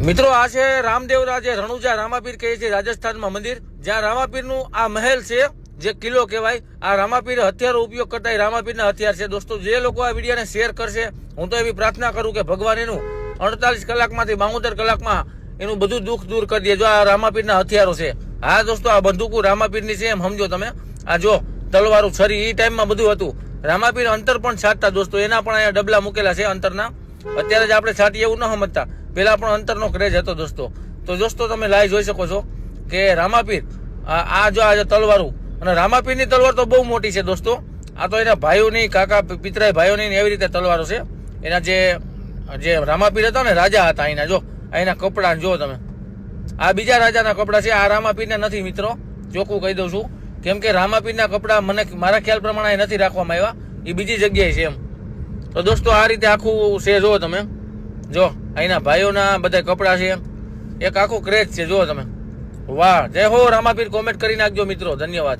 મિત્રો, આ છે રામદેવ રાજે, રણુજા રામાપીર કહે છે રાજસ્થાનમાં મંદિર. જ્યાં રામાપીરનું આ મહેલ છે, જે કિલ્લો કહેવાય, આ રામાપીર હથિયારો ઉપયોગ કરતા એ રામાપીરના હથિયાર છે. દોસ્તો, જે લોકો આ વિડીયોને શેર કરશે, હું તો એવી પ્રાર્થના કરું કે ભગવાન એનું અડતાલીસ કલાકમાંથી બાંગોતેર કલાકમાં એનું બધું દુઃખ દૂર કરી દે જો આ રામાપીરના હથિયારો છે. હા, દોસ્તો, આ બંદૂકો રામાપીરની છે એમ સમજો તમે. આ જો તલવારું છરી એ ટાઈમમાં બધું હતું. રામાપીર અંતર પણ છાંટતા, દોસ્તો, એના પણ અહીંયા ડબલા મૂકેલા છે અંતરના. અત્યારે જ આપણે છાંટીએ એવું ન સમજતા. પેલા પણ અંતરનો ક્રેઝ હતો દોસ્તો. તો દોસ્તો તમે લાઈવ જોઈ શકો છો કે રામાપીર, આ જો આ તલવારું, અને રામાપીરની તલવાર તો બહુ મોટી છે દોસ્તો. આ તો એના ભાઈઓની, કાકા પિતરાય ભાઈઓની એવી રીતે તલવારો છે. એના જે જે રામાપીર હતા ને રાજા હતા અહીંના જો. અહીંના કપડાં જો તમે. આ બીજા રાજાના કપડાં છે, આ રામાપીરના નથી મિત્રો. ચોખ્ખું કહી દઉં છું. કેમ કે રામાપીરના કપડાં મને મારા ખ્યાલ પ્રમાણે નથી રાખવામાં આવ્યા. એ બીજી જગ્યાએ છે એમ. તો દોસ્તો આ રીતે આખું છે જો તમે. જો. અહીંના ભાઈઓના બધા કપડાં છે. એક આખું ક્રેજ છે, જુઓ તમે. વાહ, જય હો, રામાપીર કોમેન્ટ કરી નાખજો મિત્રો. ધન્યવાદ.